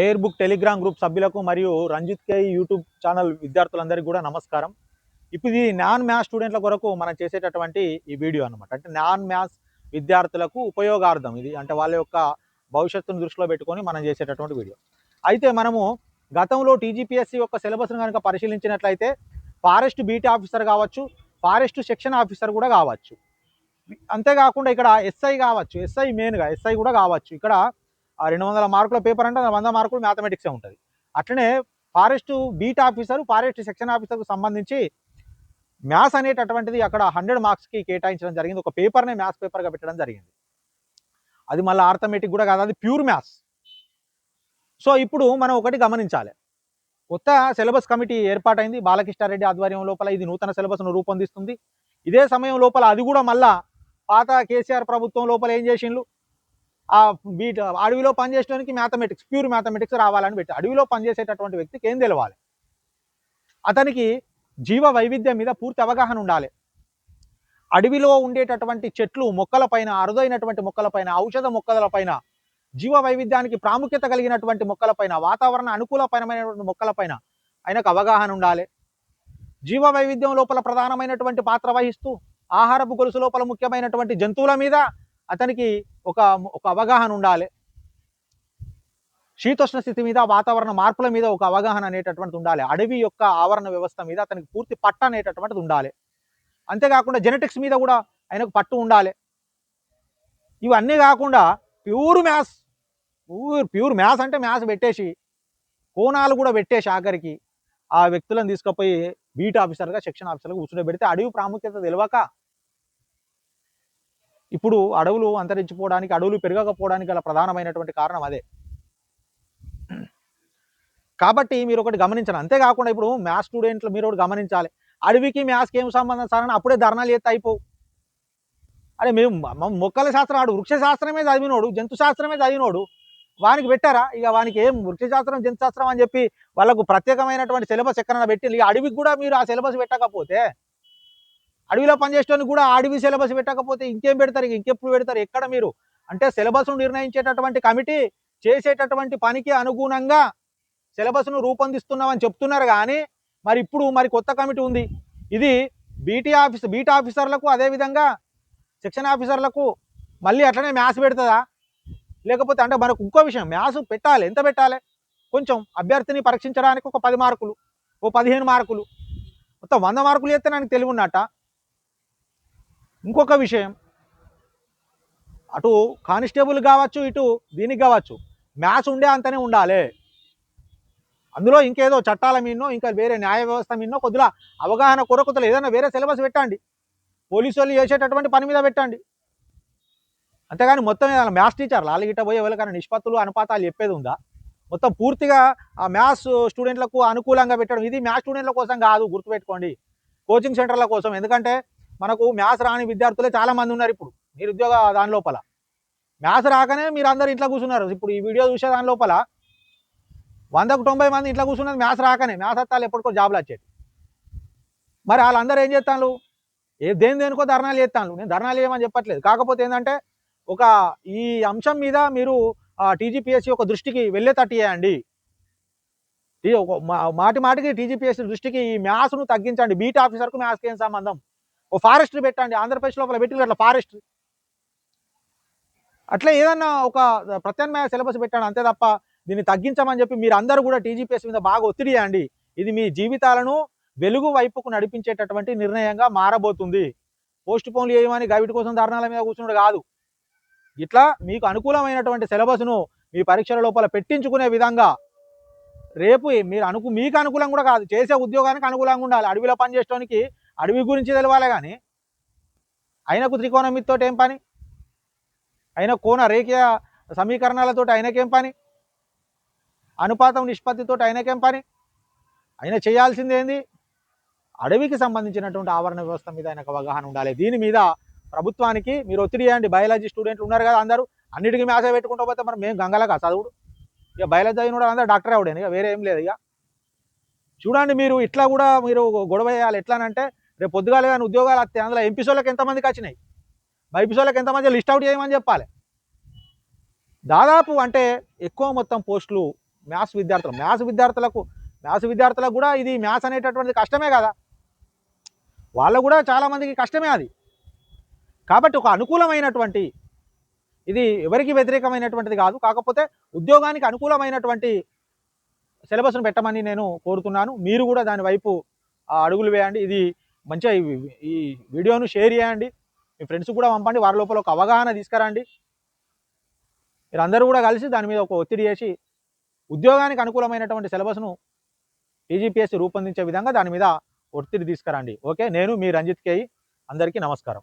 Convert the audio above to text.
Air book Telegram group సభ్యులకు మరియు రంజిత్ కే YouTube channel విద్యార్థులందరికీ కూడా నమస్కారం. ఇప్పుడు ఇది నాన్ మ్యాథ్స్ స్టూడెంట్ల కొరకు మనం చేసేటటువంటి ఈ వీడియో అనమాట అంటే నాన్ మ్యాథ్స్ విద్యార్థులకు ఉపయోగార్థం ఇది. అంటే వాళ్ళ యొక్క భవిష్యత్తును దృష్టిలో పెట్టుకొని మనం చేసేటటువంటి వీడియో. అయితే మనము గతంలో టీజీపీఎస్సీ యొక్క సిలబస్ను కనుక పరిశీలించినట్లయితే ఫారెస్ట్ బీటీ ఆఫీసర్ కావచ్చు ఫారెస్ట్ సెక్షన్ ఆఫీసర్ కూడా కావచ్చు. అంతేకాకుండా ఇక్కడ ఎస్ఐ కావచ్చు ఎస్ఐ మెయిన్గా ఎస్ఐ కూడా కావచ్చు. ఇక్కడ ఆ రెండు వందల మార్కుల పేపర్ అంటే వంద మార్కులు మ్యాథమెటిక్సే ఉంటుంది. అట్లనే forest beat officer forest section ఆఫీసర్కు సంబంధించి మ్యాథ్స్ అనేటటువంటిది అక్కడ హండ్రెడ్ మార్క్స్కి కేటాయించడం జరిగింది. ఒక పేపర్నే మ్యాథ్స్ పేపర్గా పెట్టడం జరిగింది. అది మళ్ళీ ఆర్థమెటిక్ కూడా కాదు అది ప్యూర్ మ్యాథ్స్ సో ఇప్పుడు మనం ఒకటి గమనించాలి. కొత్త సిలబస్ కమిటీ ఏర్పాటైంది. బాలకృష్ణారెడ్డి ఆధ్వర్యం లోపల ఇది నూతన సిలబస్ను రూపొందిస్తుంది. ఇదే సమయం లోపల అది కూడా మళ్ళా పాత కేసీఆర్ ప్రభుత్వం లోపల ఏం చేసిండ్రు ఆ బీట్ అడవిలో పనిచేయడానికి మ్యాథమెటిక్స్ ప్యూర్ మ్యాథమెటిక్స్ రావాలని పెట్టి అడవిలో పనిచేసేటటువంటి వ్యక్తికి ఏం తెలవాలి? అతనికి జీవ వైవిధ్యం మీద పూర్తి అవగాహన ఉండాలి. అడవిలో ఉండేటటువంటి చెట్లు మొక్కలపైన అరుదైనటువంటి మొక్కలపైన ఔషధ మొక్కలపైన జీవ వైవిధ్యానికి ప్రాముఖ్యత కలిగినటువంటి మొక్కలపైన వాతావరణ అనుకూలపరమైనటువంటి మొక్కలపైన ఆయనకు అవగాహన ఉండాలి. జీవ వైవిధ్యం లోపల ప్రధానమైనటువంటి పాత్ర వహిస్తూ ఆహారపు గొలుసు లోపల ముఖ్యమైనటువంటి జంతువుల మీద అతనికి ఒక ఒక అవగాహన ఉండాలి. శీతోష్ణ స్థితి మీద వాతావరణ మార్పుల మీద ఒక అవగాహన అనేటటువంటిది ఉండాలి. అడవి యొక్క ఆవరణ వ్యవస్థ మీద అతనికి పూర్తి పట్ట అనేటటువంటిది ఉండాలి. అంతేకాకుండా జెనెటిక్స్ మీద కూడా ఆయనకు పట్టు ఉండాలి. ఇవన్నీ కాకుండా pure maths pure pure maths అంటే మ్యాథ్స్ పెట్టేసి కోణాలు కూడా పెట్టేసి ఆఖరికి ఆ వ్యక్తులను తీసుకుపోయి బీట్ ఆఫీసర్గా సెక్షన్ ఆఫీసర్గా కూర్చుండబెడితే అడవి ప్రాముఖ్యత తెలియక ఇప్పుడు అడవులు అంతరించిపోవడానికి అడవులు పెరగకపోవడానికి గల ప్రధానమైనటువంటి కారణం అదే. కాబట్టి మీరు ఒకటి గమనించాలి. అంతేకాకుండా ఇప్పుడు మ్యాథ్స్ స్టూడెంట్లు మీరు ఒకటి గమనించాలి. అడవికి మ్యాథ్స్కి ఏం సంబంధం సార్ అని అప్పుడే ధర్నాలు చేస్తే అయిపోవు. అరే మేము మొక్కల శాస్త్రం ఆడు వృక్ష శాస్త్రమే చదివినోడు జంతు శాస్త్రమే చదివినోడు వానికి పెట్టారా? ఇక వానికి ఏం వృక్ష శాస్త్రం జంతు శాస్త్రం అని చెప్పి వాళ్ళకు ప్రత్యేకమైనటువంటి సిలబస్ ఎక్కడైనా పెట్టి అడవికి కూడా మీరు ఆ సిలబస్ పెట్టకపోతే అడవిలో పనిచేసేటోని కూడా అడవి సిలబస్ పెట్టకపోతే ఇంకేం పెడతారు? ఇంకెప్పుడు పెడతారు? ఎక్కడ మీరు? అంటే సిలబస్ను నిర్ణయించేటటువంటి కమిటీ చేసేటటువంటి పనికి అనుగుణంగా సిలబస్ను రూపొందిస్తున్నామని చెప్తున్నారు కానీ మరి ఇప్పుడు మరి కొత్త కమిటీ ఉంది. ఇది బీటీ ఆఫీస్ బీటీ ఆఫీసర్లకు అదేవిధంగా సెక్షన్ ఆఫీసర్లకు మళ్ళీ అట్లనే మ్యాథ్స్ పెడుతుందా? లేకపోతే అంటే మనకు ఇంకో విషయం మ్యాథ్స్ పెట్టాలి. ఎంత పెట్టాలి? కొంచెం అభ్యర్థిని పరీక్షించడానికి ఒక పది మార్కులు ఓ పదిహేను మార్కులు. మొత్తం వంద మార్కులు చేస్తే నాకు తెలివి ఉన్నట్ట. ఇంకొక విషయం. అటు కానిస్టేబుల్ కావచ్చు ఇటు దీనికి కావచ్చు మ్యాథ్స్ ఉండే అంతనే ఉండాలి. అందులో ఇంకేదో చట్టాల మీదనో ఇంకా వేరే న్యాయ వ్యవస్థ మీదనో కొద్దిగా అవగాహన కొరకుతలు. ఏదైనా వేరే సిలబస్ పెట్టండి. పోలీసు వాళ్ళు చేసేటటువంటి పని మీద పెట్టండి. అంతేగాని మొత్తం ఏదైనా మ్యాథ్స్ టీచర్లు వాళ్ళ గిట్ట పోయే వాళ్ళకన్నా నిష్పత్తులు అనుపాతాలు చెప్పేది ఉందా? మొత్తం పూర్తిగా ఆ మ్యాథ్స్ స్టూడెంట్లకు అనుకూలంగా పెట్టడం. ఇది మ్యాథ్స్ స్టూడెంట్ల కోసం కాదు గుర్తుపెట్టుకోండి. కోచింగ్ సెంటర్ల కోసం. ఎందుకంటే మనకు మ్యాథ్స్ రాని విద్యార్థులే చాలామంది ఉన్నారు ఇప్పుడు. నిరుద్యోగ దాని లోపల. మ్యాథ్స్ రాకనే మీరు అందరు ఇంట్లో కూర్చున్నారు. ఇప్పుడు ఈ వీడియో చూసే దాని లోపల వందకు తొంభై మంది ఇంట్లో కూర్చున్నారు మ్యాథ్స్ రాకనే. మ్యాథ్స్ అత్తాలు ఎప్పటికో జాబులు వచ్చేది మరి వాళ్ళందరూ ఏం చేస్తాను ఏ దేని దేనికో ధర్నాలు చేస్తాను నేను ధర్నాలు చేయమని చెప్పట్లేదు. కాకపోతే ఏంటంటే ఒక ఈ అంశం మీద మీరు టీజీపీఎస్సీ ఒక దృష్టికి వెళ్ళేటట్టు చేయండి. ఒక మా- మాటి మాటికి టీజీపీఎస్సీ దృష్టికి ఈ మ్యాథ్స్ను తగ్గించండి. బీట్ ఆఫీసర్కు మ్యాథ్స్కి ఏం సంబంధం? ఓ ఫారెస్ట్ పెట్టండి ఆంధ్రప్రదేశ్ లోపల పెట్టి అట్లా ఫారెస్ట్. అట్లా ఏదన్నా ఒక ప్రత్యామ్నాయ సిలబస్ పెట్టండి అంతే తప్ప దీన్ని తగ్గించమని చెప్పి మీరు అందరూ కూడా టీజీపీఎస్ మీద బాగా ఒత్తిడి చేయండి. ఇది మీ జీవితాలను వెలుగు వైపుకు నడిపించేటటువంటి నిర్ణయంగా మారబోతుంది. పోస్ట్ పోన్లు చేయమని గవిటి కోసం ధర్నాల మీద కూర్చున్నాడు కాదు. ఇట్లా మీకు అనుకూలమైనటువంటి సిలబస్ను మీ పరీక్షల లోపల పెట్టించుకునే విధంగా రేపు మీరు అనుకు మీకు అనుకూలం కూడా కాదు చేసే ఉద్యోగానికి అనుకూలంగా ఉండాలి. అడవిలో పనిచేయడానికి అడవి గురించి తెలవాలి కానీ ఆయనకు త్రికోణమితో ఏం పని? ఆయన కోన రేఖీయ సమీకరణాలతో ఆయనకేం పని? అనుపాతం నిష్పత్తితో ఆయనకేం పని? ఆయన చేయాల్సింది ఏంది? అడవికి సంబంధించినటువంటి ఆవరణ వ్యవస్థ మీద ఆయనకు అవగాహన ఉండాలి. దీని మీద ప్రభుత్వానికి మీరు ఒత్తిడి చేయండి. బయాలజీ స్టూడెంట్లు ఉన్నారు కదా అందరూ అన్నిటికీ మేస పెట్టుకుంటూ పోతే మరి మేము గంగలగా చదువుడు. ఇక బయాలజీ కూడా అందరూ డాక్టర్ అవడేను ఇక వేరే ఏం లేదు ఇక. చూడండి మీరు ఇట్లా కూడా మీరు గొడవ చేయాలి. ఎట్లానంటే రేపు పొద్దుగాలే కానీ ఉద్యోగాలు వస్తాయి. అందులో ఎంపీసోళ్ళకి ఎంతమందికి వచ్చినాయి? బైపీసోళ్ళకి ఎంతమంది లిస్ట్ అవుట్ చేయమని చెప్పాలి. దాదాపు అంటే ఎక్కువ మొత్తం పోస్టులు మ్యాథ్స్ విద్యార్థులు. మ్యాథ్స్ విద్యార్థులకు మ్యాథ్స్ విద్యార్థులకు కూడా ఇది మ్యాథ్స్ అనేటటువంటిది కష్టమే కదా. వాళ్ళకు కూడా చాలామందికి కష్టమే అది. కాబట్టి ఒక అనుకూలమైనటువంటి ఇది ఎవరికి వ్యతిరేకమైనటువంటిది కాదు. కాకపోతే ఉద్యోగానికి అనుకూలమైనటువంటి సిలబస్ను పెట్టమని నేను కోరుతున్నాను. మీరు కూడా దాని వైపు ఆ, అడుగులు వేయండి. ఇది మంచిగా ఈ- వీడియోను షేర్ చేయండి. మీ ఫ్రెండ్స్ కూడా పంపండి. వారి లోపల ఒక అవగాహన తీసుకురండి. మీరందరూ కూడా కలిసి దాని మీద ఒక ఒత్తిడి చేసి ఉద్యోగానికి అనుకూలమైనటువంటి సిలబస్ను టీజీపీఎస్సీ రూపొందించే విధంగా దాని మీద ఒత్తిడి తీసుకురండి. ఓకే? నేను మీ రంజిత్ కేయి అందరికీ నమస్కారం.